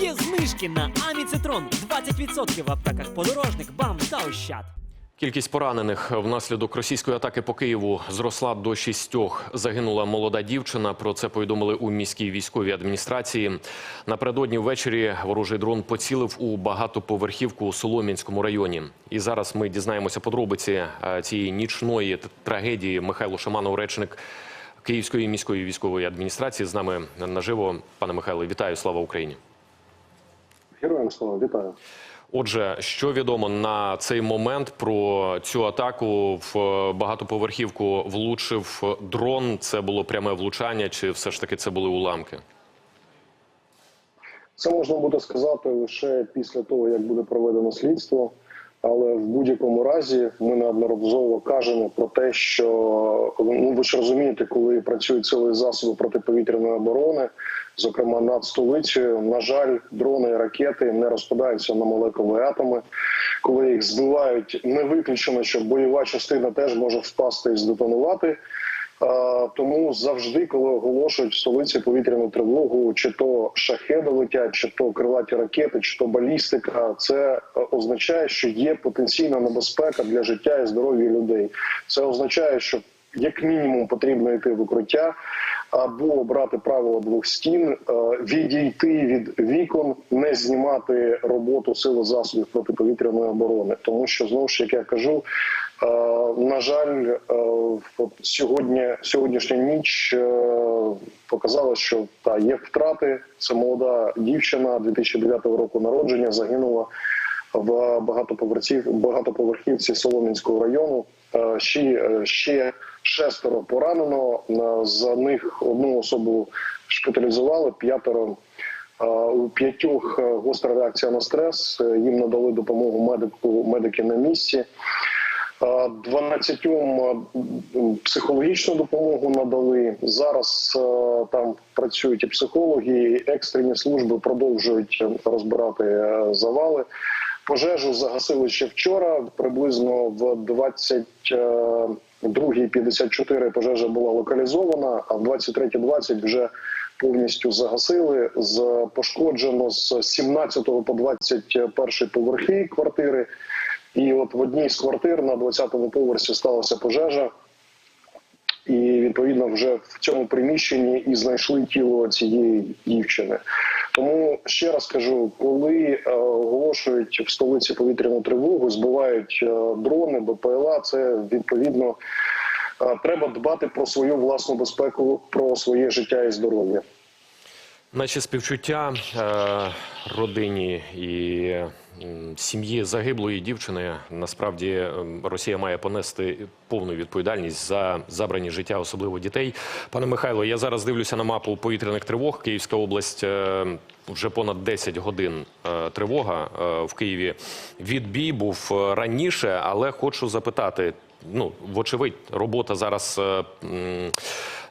Є знижки на Аміцитрон 20% в аптеках подорожник, бам та ощад. Кількість поранених внаслідок російської атаки по Києву зросла до шістьох. Загинула молода дівчина. Про це повідомили у міській військовій адміністрації. Напередодні ввечері ворожий дрон поцілив у багатоповерхівку у Солом'янському районі. І зараз ми дізнаємося подробиці е, цієї нічної трагедії. Михайло Шаманов, речник Київської міської військової адміністрації, з нами наживо. Пане Михайло, вітаю! Слава Україні! Героям слава, вітаю. Отже, що відомо на цей момент про цю атаку в е, багатоповерхівку влучив дрон? Це було пряме влучання, чи все ж таки це були уламки? Це можна буде сказати лише після того, як буде проведено слідство. Але в будь-якому разі ми неодноразово кажемо про те, що ну ви ж розумієте, коли працюють сили засоби протиповітряної оборони, зокрема над столицею, на жаль, дрони і ракети не розпадаються на молекули атоми. Коли їх збивають, не виключено, що бойова частина теж може впасти і здетонувати. Тому завжди, коли оголошують в столиці повітряну тривогу, чи то шахеди летять, чи то крилаті ракети, чи то балістика, це е, означає, що є потенційна небезпека для життя і здоров'я людей. Це означає, що як мінімум потрібно йти в укриття або обрати правило двох стін, е, відійти від вікон, не знімати роботу сили засобів протиповітряної оборони, тому що знову ж як я кажу. Е, На жаль, е, сьогодні сьогоднішня ніч е, показала, що та є втрати. Це молода дівчина 2009 року народження, загинула в багатоповерхів, багатоповерхівці Солом'янського району. Ще, ще шестеро поранено. За них одну особу шпиталізували, п'ятеро у п'ятьох гостра реакція на стрес. Їм надали допомогу медику медики на місці. Е, 12 психологічну допомогу надали. Зараз е, там працюють і психологи, і екстрені служби продовжують розбирати е, завали. Пожежу загасили ще вчора. Приблизно в 22.54 пожежа була локалізована, а в 23.20 вже повністю загасили. З пошкоджено з 17 по 21 поверхи квартири. І от в одній з квартир на 20-му поверсі сталася пожежа. І відповідно вже в цьому приміщенні і знайшли тіло цієї дівчини. Тому ще раз кажу, коли е, оголошують в столиці повітряну тривогу, збивають е, дрони, БПЛА, це відповідно е, треба дбати про свою власну безпеку, про своє життя і здоров'я. Наші співчуття е, родині і сім'ї загиблої дівчини. Насправді ем, Росія має понести повну відповідальність за забрані життя, особливо дітей. Пане Михайло, я зараз дивлюся на мапу повітряних тривог. Київська область е, вже понад 10 годин е, тривога е, в Києві. Відбій був е, раніше, але хочу запитати. Ну, вочевидь, робота зараз е,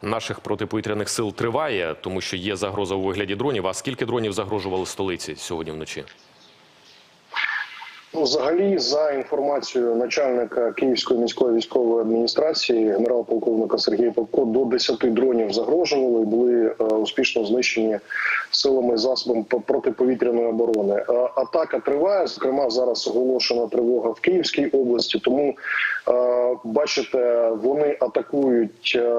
наших протиповітряних сил триває, тому що є загроза у вигляді дронів. А скільки дронів загрожували столиці сьогодні вночі? Ну, взагалі, за інформацією начальника Київської міської військової адміністрації, генерал-полковника Сергія Попко, до 10 дронів загрожували і були е, успішно знищені силами і засобами по- протиповітряної оборони. Е, атака триває. Зокрема, зараз оголошена тривога в Київській області. Тому е, бачите, вони атакують е,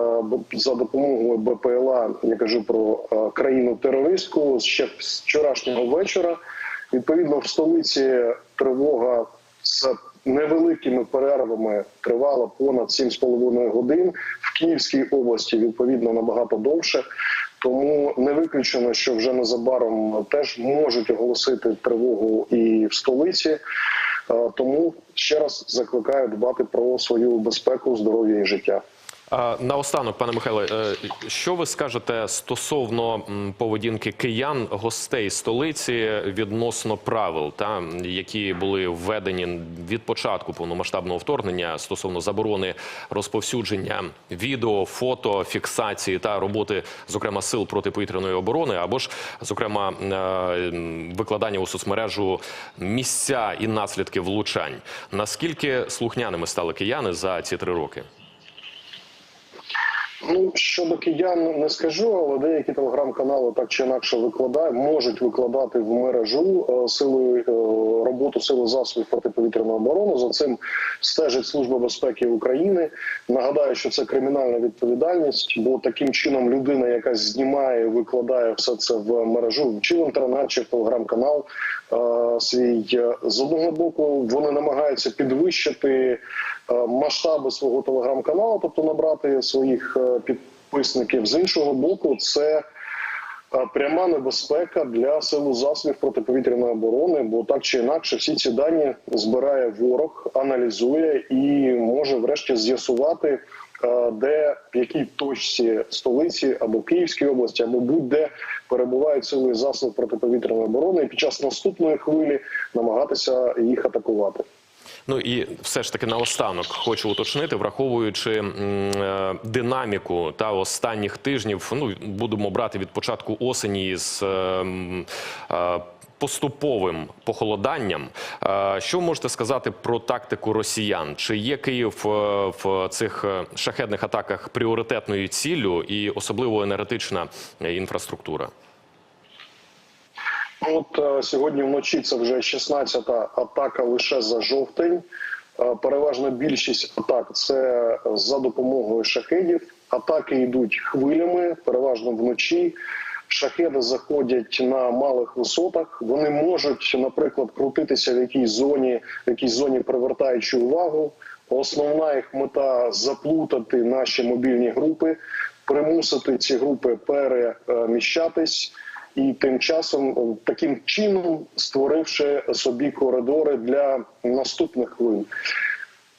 за допомогою БПЛА. Я кажу про е, країну терористку ще вчорашнього вечора. Відповідно, в столиці тривога з невеликими перервами тривала понад 7,5 годин. В Київській області відповідно набагато довше. Тому не виключено, що вже незабаром теж можуть оголосити тривогу і в столиці. Е, Тому ще раз закликаю дбати про свою безпеку, здоров'я і життя. Наостанок, пане Михайле, що ви скажете стосовно поведінки киян, гостей столиці відносно правил, та які були введені від початку повномасштабного вторгнення стосовно заборони розповсюдження відео, фото, фіксації та роботи, зокрема сил протиповітряної оборони, або ж зокрема е, викладання у соцмережу місця і наслідки влучань? Наскільки слухняними стали кияни за ці три роки? Ну щодо киян не скажу, але деякі телеграм-канали так чи інакше викладають, можуть викладати в мережу е, силою е, роботу сили засобів протиповітряної оборони. За цим стежить Служба безпеки України. Нагадаю, що це кримінальна відповідальність, бо таким чином людина, яка знімає, викладає все це в мережу, чи в інтернет, чи в телеграм-канал е, свій з одного боку, вони намагаються підвищити масштаби свого телеграм-каналу, тобто набрати своїх е, підписників. З іншого боку, це е, пряма небезпека для сил засобів протиповітряної оборони, бо так чи інакше всі ці дані збирає ворог, аналізує і може врешті з'ясувати. е, Де в якій точці столиці або Київській області, або будь-де перебувають сили засобів протиповітряної оборони, і під час наступної хвилі намагатися їх атакувати. Ну і все ж таки наостанок хочу уточнити, враховуючи е, динаміку та останніх тижнів. Ну будемо брати від початку осені з е, е, поступовим похолоданням. Що можете сказати про тактику росіян? Чи є Київ в цих шахедних атаках пріоритетною ціллю і особливо енергетична інфраструктура? От е, сьогодні вночі це вже 16-та атака лише за жовтень. Е, Переважна більшість атак це за допомогою шахедів. Атаки йдуть хвилями, переважно вночі. Шахеди заходять на малих висотах. Вони можуть, наприклад, крутитися в якійсь зоні, в якійсь зоні привертаючи увагу. Основна їх мета заплутати наші мобільні групи, примусити ці групи переміщатись і тим часом е, таким чином створивши собі коридори для наступних хвилин.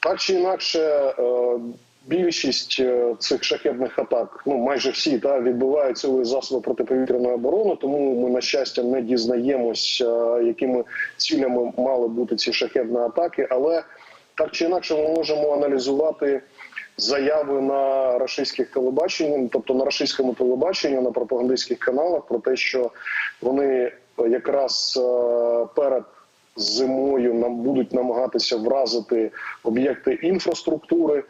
Так чи інакше, е, більшість е, цих шахетних атак, ну майже всі, та відбуваються сили засоби протиповітряної оборони. Тому ми на щастя не дізнаємось, е, якими цілями мали бути ці шахетні атаки. Але так чи інакше, ми можемо аналізувати заяви на рашистських телебаченні, тобто на рашистському телебаченні, на пропагандистських каналах, про те, що вони якраз е, перед зимою нам будуть намагатися вразити об'єкти інфраструктури.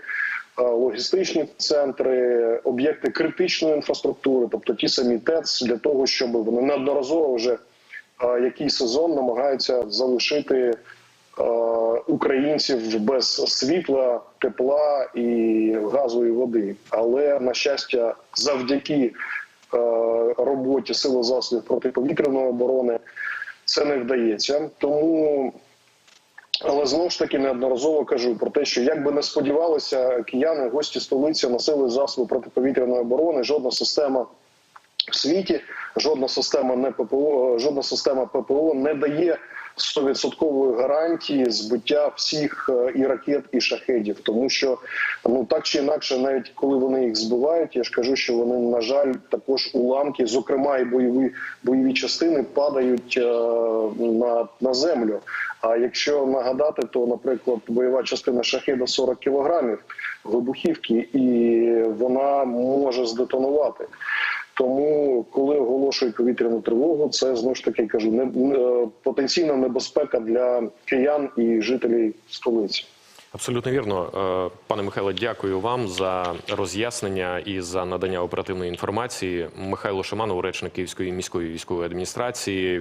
е, Логістичні центри, об'єкти критичної інфраструктури, тобто ті самі ТЕЦ, для того, щоб вони неодноразово вже е, який сезон намагаються залишити українців без світла, тепла і газової води. Але на щастя, завдяки е, роботі сили засобів протиповітряної оборони це не вдається. Тому але знову ж таки неодноразово кажу про те, що як би не сподівалися кияни, гості столиці на сили засоби протиповітряної оборони, жодна система в світі, жодна система не ППО, жодна система ППО не дає 100% гарантії збиття всіх е, і ракет, і шахедів, тому що ну так чи інакше, навіть коли вони їх збивають, я ж кажу, що вони на жаль також уламки, зокрема і бойові бойові частини, падають е, на, на землю. А якщо нагадати, то, наприклад, бойова частина шахеда 40 кілограмів вибухівки, і вона може здетонувати. Тому, коли оголошують повітряну тривогу, це знову ж таки кажу, не, не- потенційна небезпека для киян і жителів столиці. Абсолютно вірно, Е, пане Михайло. Дякую вам за роз'яснення і за надання оперативної інформації. Михайло Шаманов, речник Київської міської військової адміністрації.